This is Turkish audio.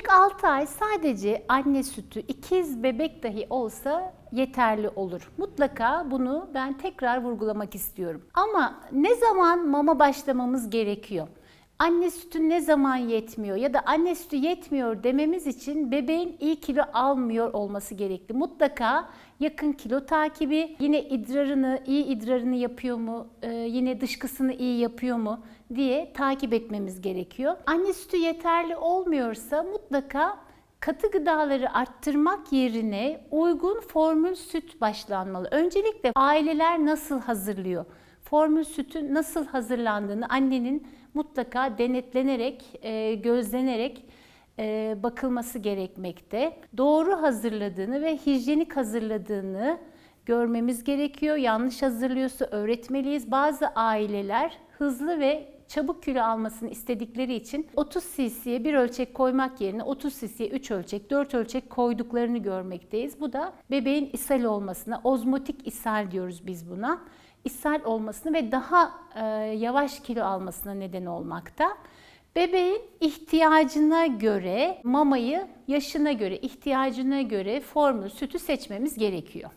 İlk 6 ay sadece anne sütü, ikiz bebek dahi olsa yeterli olur. Mutlaka bunu ben tekrar vurgulamak istiyorum. Ama ne zaman mama başlamamız gerekiyor? Anne sütü ne zaman yetmiyor ya da anne sütü yetmiyor dememiz için bebeğin iyi kilo almıyor olması gerekli. Mutlaka yakın kilo takibi, yine idrarını, iyi idrarını yapıyor mu, e, yine dışkısını iyi yapıyor mu diye takip etmemiz gerekiyor. Anne sütü yeterli olmuyorsa mutlaka katı gıdaları arttırmak yerine uygun formül süt başlanmalı. Öncelikle aileler nasıl hazırlıyor? Formül sütün nasıl hazırlandığını annenin mutlaka denetlenerek, e, gözlenerek e, bakılması gerekmekte. Doğru hazırladığını ve hijyenik hazırladığını görmemiz gerekiyor. Yanlış hazırlıyorsa öğretmeliyiz. Bazı aileler hızlı ve çabuk kilo almasını istedikleri için 30 cc'ye bir ölçek koymak yerine 30 cc'ye 3 ölçek, 4 ölçek koyduklarını görmekteyiz. Bu da bebeğin ishal olmasına, ozmotik ishal diyoruz biz buna. ishal olmasını ve daha e, yavaş kilo almasına neden olmakta. Bebeğin ihtiyacına göre mamayı yaşına göre, ihtiyacına göre formül sütü seçmemiz gerekiyor.